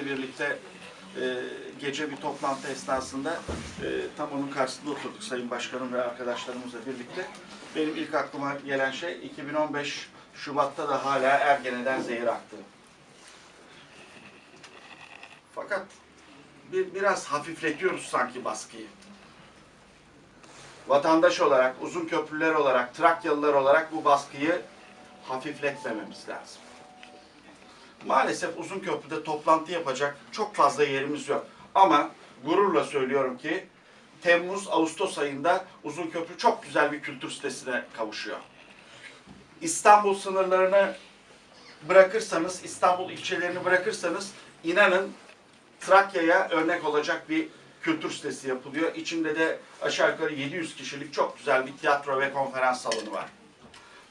Ahmet'le birlikte e, gece bir toplantı esnasında e, tam onun karşısında oturduk Sayın Başkanım ve arkadaşlarımızla birlikte. Benim ilk aklıma gelen şey 2015 Şubat'ta da hala Ergene'den zehir aktı. Fakat bir, biraz hafifletiyoruz sanki baskıyı. Vatandaş olarak, uzun köprüler olarak, Trakyalılar olarak bu baskıyı hafifletmememiz lazım. Maalesef uzun köprüde toplantı yapacak çok fazla yerimiz yok. Ama gururla söylüyorum ki Temmuz, Ağustos ayında uzun köprü çok güzel bir kültür sitesine kavuşuyor. İstanbul sınırlarını bırakırsanız, İstanbul ilçelerini bırakırsanız inanın Trakya'ya örnek olacak bir kültür sitesi yapılıyor. İçinde de aşağı yukarı 700 kişilik çok güzel bir tiyatro ve konferans salonu var.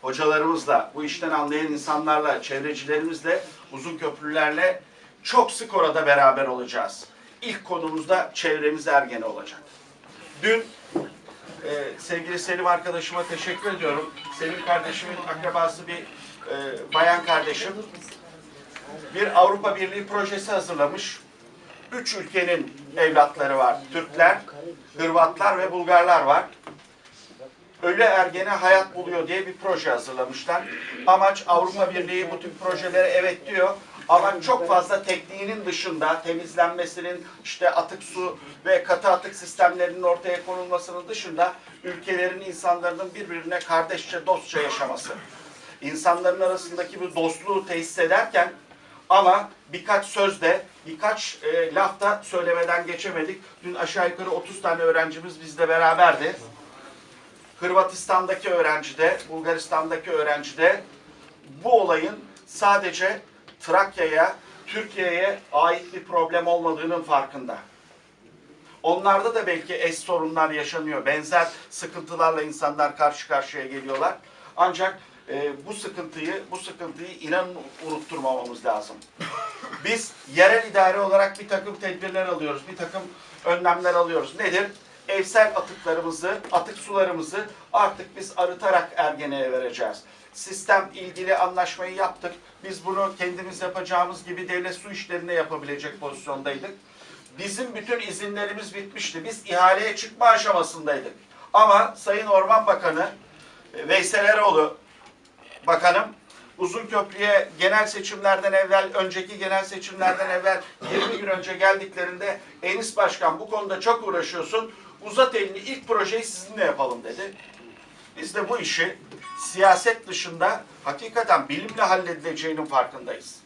Hocalarımızla, bu işten anlayan insanlarla, çevrecilerimizle, uzun köprülerle çok sık orada beraber olacağız. İlk konumuzda çevremiz Ergene olacak. Dün e, sevgili Selim arkadaşıma teşekkür ediyorum. Selim kardeşimin akrabası bir e, bayan kardeşim bir Avrupa Birliği projesi hazırlamış. Üç ülkenin evlatları var. Türkler, Hırvatlar ve Bulgarlar var. Ölü ergene hayat buluyor diye bir proje hazırlamışlar. Amaç Avrupa Birliği bu tip projelere evet diyor. Ama çok fazla tekniğinin dışında temizlenmesinin işte atık su ve katı atık sistemlerinin ortaya konulmasının dışında ülkelerin insanların birbirine kardeşçe dostça yaşaması. İnsanların arasındaki bu dostluğu tesis ederken ama birkaç sözde, birkaç e, lafta söylemeden geçemedik. Dün aşağı yukarı 30 tane öğrencimiz bizle beraberdi. Hırvatistan'daki öğrenci de, Bulgaristan'daki öğrenci de bu olayın sadece Trakya'ya, Türkiye'ye ait bir problem olmadığının farkında. Onlarda da belki eş sorunlar yaşanıyor. Benzer sıkıntılarla insanlar karşı karşıya geliyorlar. Ancak e, bu sıkıntıyı, bu sıkıntıyı inanın unutturmamamız lazım. Biz yerel idare olarak bir takım tedbirler alıyoruz, bir takım önlemler alıyoruz. Nedir? Evsel atıklarımızı, atık sularımızı artık biz arıtarak Ergene'ye vereceğiz. Sistem ilgili anlaşmayı yaptık. Biz bunu kendimiz yapacağımız gibi devlet su işlerine yapabilecek pozisyondaydık. Bizim bütün izinlerimiz bitmişti. Biz ihaleye çıkma aşamasındaydık. Ama Sayın Orman Bakanı e, Veysel Eroğlu Bakanım Uzun Köprü'ye genel seçimlerden evvel, önceki genel seçimlerden evvel 20 gün önce geldiklerinde Enis Başkan bu konuda çok uğraşıyorsun. Uzat elini ilk projeyi sizinle yapalım dedi. Biz de bu işi siyaset dışında hakikaten bilimle halledileceğinin farkındayız.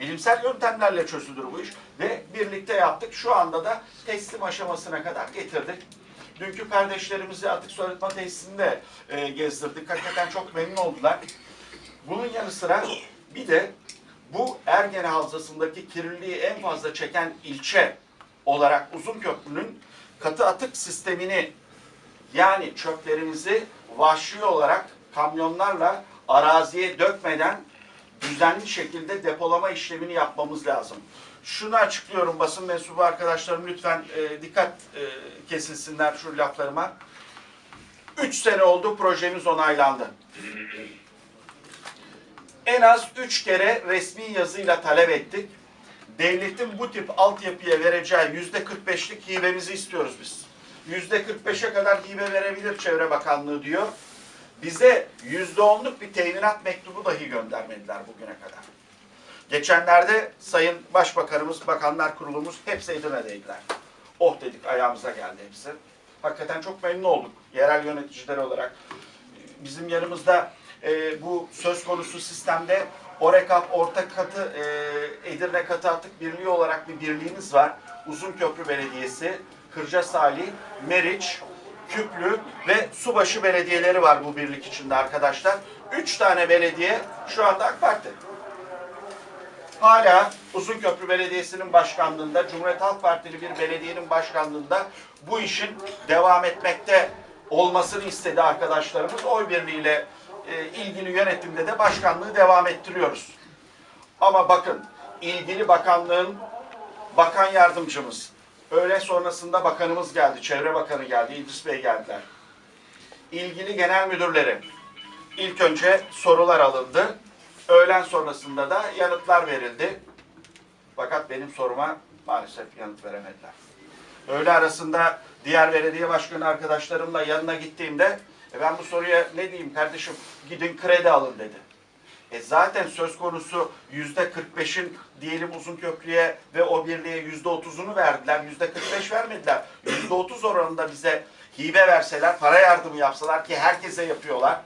Bilimsel yöntemlerle çözülür bu iş ve birlikte yaptık. Şu anda da teslim aşamasına kadar getirdik. Dünkü kardeşlerimizi atık su arıtma tesisinde e, gezdirdik. Hakikaten çok memnun oldular. Bunun yanı sıra bir de bu Ergene Havzası'ndaki kirliliği en fazla çeken ilçe olarak Uzunköprü'nün katı atık sistemini yani çöplerimizi vahşi olarak kamyonlarla araziye dökmeden düzenli şekilde depolama işlemini yapmamız lazım. Şunu açıklıyorum basın mensubu arkadaşlarım lütfen e, dikkat e, kesilsinler şu laflarıma. Üç sene oldu projemiz onaylandı. En az üç kere resmi yazıyla talep ettik. Devletin bu tip altyapıya vereceği yüzde 45'lik hibemizi istiyoruz biz. Yüzde 45'e kadar hibe verebilir Çevre Bakanlığı diyor. Bize yüzde onluk bir teminat mektubu dahi göndermediler bugüne kadar. Geçenlerde Sayın Başbakanımız, Bakanlar Kurulumuz hepsi Edirne'deydiler. Oh dedik ayağımıza geldi hepsi. Hakikaten çok memnun olduk yerel yöneticiler olarak. Bizim yanımızda e, bu söz konusu sistemde Orekap Orta Katı e, Edirne Katı Atık Birliği olarak bir birliğimiz var. Uzunköprü Belediyesi, Kırca Salih, Meriç, Küplü ve Subaşı belediyeleri var bu birlik içinde arkadaşlar. Üç tane belediye şu anda AK Parti. Hala Uzunköprü Belediyesi'nin başkanlığında, Cumhuriyet Halk Partili bir belediyenin başkanlığında bu işin devam etmekte olmasını istedi arkadaşlarımız. Oy birliğiyle e, ilgili yönetimde de başkanlığı devam ettiriyoruz. Ama bakın ilgili bakanlığın bakan yardımcımız, öğle sonrasında bakanımız geldi, çevre bakanı geldi, İdris Bey geldiler. İlgili genel müdürleri ilk önce sorular alındı. Öğlen sonrasında da yanıtlar verildi. Fakat benim soruma maalesef yanıt veremediler. Öğle arasında diğer belediye başkanı arkadaşlarımla yanına gittiğimde e ben bu soruya ne diyeyim kardeşim gidin kredi alın dedi. E zaten söz konusu yüzde 45'in diyelim uzun köprüye ve o birliğe yüzde 30'unu verdiler. Yüzde 45 vermediler. Yüzde 30 oranında bize hibe verseler, para yardımı yapsalar ki herkese yapıyorlar.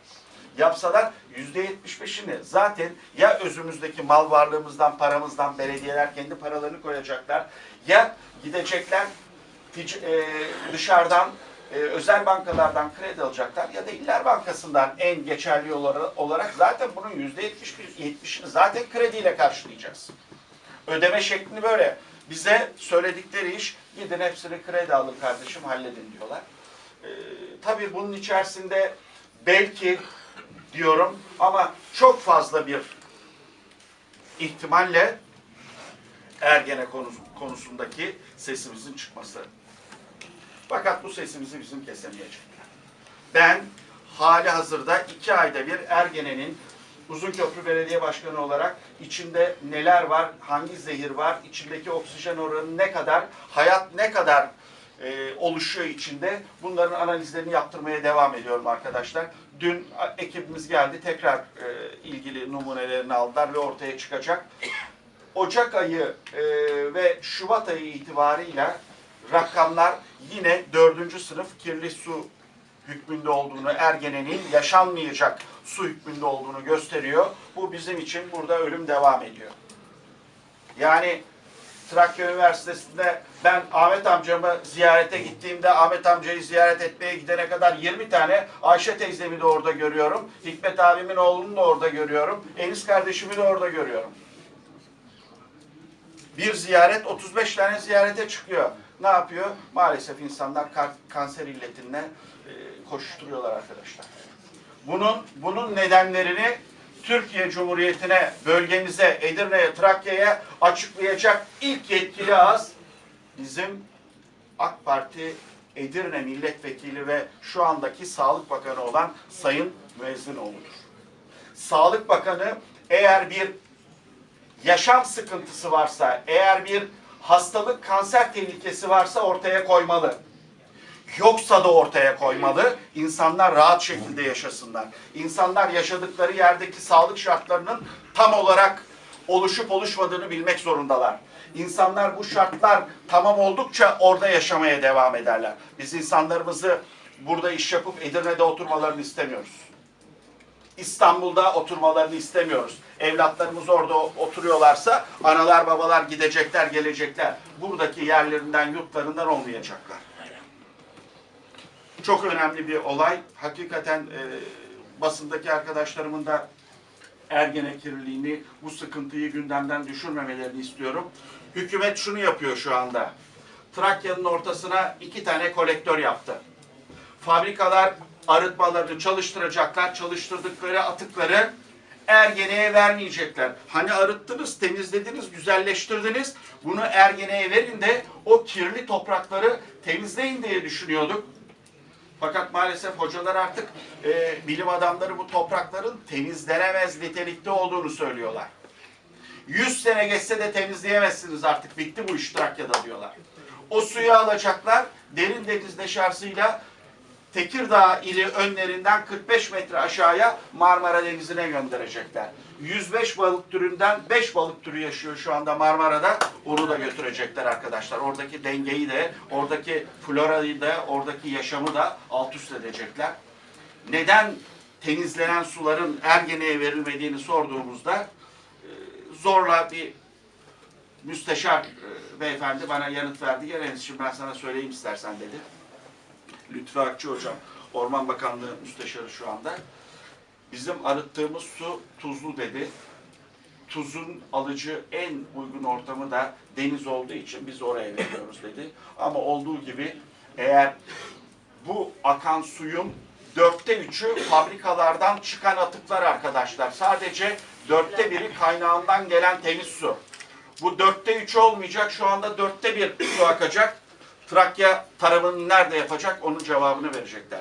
Yapsalar yüzde 75'ini zaten ya özümüzdeki mal varlığımızdan, paramızdan belediyeler kendi paralarını koyacaklar ya gidecekler e, dışarıdan e, özel bankalardan kredi alacaklar ya da İller Bankası'ndan en geçerli olara- olarak zaten bunun yüzde 70'ini zaten krediyle karşılayacağız. Ödeme şeklini böyle. Bize söyledikleri iş gidin hepsini kredi alın kardeşim halledin diyorlar. E, tabii bunun içerisinde belki diyorum ama çok fazla bir ihtimalle Ergene konusu, konusundaki sesimizin çıkması. Fakat bu sesimizi bizim kesemeyecekler. Ben hali hazırda iki ayda bir Ergene'nin Uzunköprü Belediye Başkanı olarak içinde neler var, hangi zehir var, içindeki oksijen oranı ne kadar, hayat ne kadar e, oluşuyor içinde bunların analizlerini yaptırmaya devam ediyorum arkadaşlar. Dün ekibimiz geldi tekrar e, ilgili numunelerini aldılar ve ortaya çıkacak. Ocak ayı e, ve Şubat ayı itibarıyla rakamlar yine dördüncü sınıf kirli su hükmünde olduğunu, Ergene'nin yaşanmayacak su hükmünde olduğunu gösteriyor. Bu bizim için burada ölüm devam ediyor. Yani Trakya Üniversitesi'nde ben Ahmet amcamı ziyarete gittiğimde Ahmet amcayı ziyaret etmeye gidene kadar 20 tane Ayşe teyzemi de orada görüyorum. Hikmet abimin oğlunu da orada görüyorum. Enis kardeşimi de orada görüyorum. Bir ziyaret 35 tane ziyarete çıkıyor. Ne yapıyor? Maalesef insanlar kanser illetine koşuşturuyorlar arkadaşlar. Bunun bunun nedenlerini Türkiye Cumhuriyeti'ne, bölgemize, Edirne'ye, Trakya'ya açıklayacak ilk yetkili ağız bizim AK Parti Edirne Milletvekili ve şu andaki Sağlık Bakanı olan Sayın Müezzinoğlu'dur. Sağlık Bakanı eğer bir yaşam sıkıntısı varsa, eğer bir hastalık, kanser tehlikesi varsa ortaya koymalı. Yoksa da ortaya koymalı. İnsanlar rahat şekilde yaşasınlar. İnsanlar yaşadıkları yerdeki sağlık şartlarının tam olarak oluşup oluşmadığını bilmek zorundalar. İnsanlar bu şartlar tamam oldukça orada yaşamaya devam ederler. Biz insanlarımızı burada iş yapıp Edirne'de oturmalarını istemiyoruz. İstanbul'da oturmalarını istemiyoruz. Evlatlarımız orada oturuyorlarsa analar babalar gidecekler gelecekler. Buradaki yerlerinden yurtlarından olmayacaklar. Çok önemli bir olay. Hakikaten e, basındaki arkadaşlarımın da Ergene kirliliğini, bu sıkıntıyı gündemden düşürmemelerini istiyorum. Hükümet şunu yapıyor şu anda. Trakya'nın ortasına iki tane kolektör yaptı fabrikalar arıtmalarını çalıştıracaklar. Çalıştırdıkları atıkları Ergene'ye vermeyecekler. Hani arıttınız, temizlediniz, güzelleştirdiniz. Bunu Ergene'ye verin de o kirli toprakları temizleyin diye düşünüyorduk. Fakat maalesef hocalar artık e, bilim adamları bu toprakların temizlenemez nitelikte olduğunu söylüyorlar. 100 sene geçse de temizleyemezsiniz artık. Bitti bu iş Trakya'da diyorlar. O suyu alacaklar. Derin deniz deşarjıyla Tekirdağ ili önlerinden 45 metre aşağıya Marmara Denizi'ne gönderecekler. 105 balık türünden 5 balık türü yaşıyor şu anda Marmara'da. Onu da götürecekler arkadaşlar. Oradaki dengeyi de, oradaki florayı da, oradaki yaşamı da alt üst edecekler. Neden temizlenen suların Ergene'ye verilmediğini sorduğumuzda e, zorla bir müsteşar e, beyefendi bana yanıt verdi. Gel şimdi ben sana söyleyeyim istersen dedi. Lütfü Akçı Hocam, Orman Bakanlığı Müsteşarı şu anda. Bizim arıttığımız su tuzlu dedi. Tuzun alıcı en uygun ortamı da deniz olduğu için biz oraya veriyoruz dedi. Ama olduğu gibi eğer bu akan suyun dörtte üçü fabrikalardan çıkan atıklar arkadaşlar. Sadece dörtte biri kaynağından gelen temiz su. Bu dörtte üç olmayacak. Şu anda dörtte bir su akacak. Trakya tarımını nerede yapacak onun cevabını verecekler.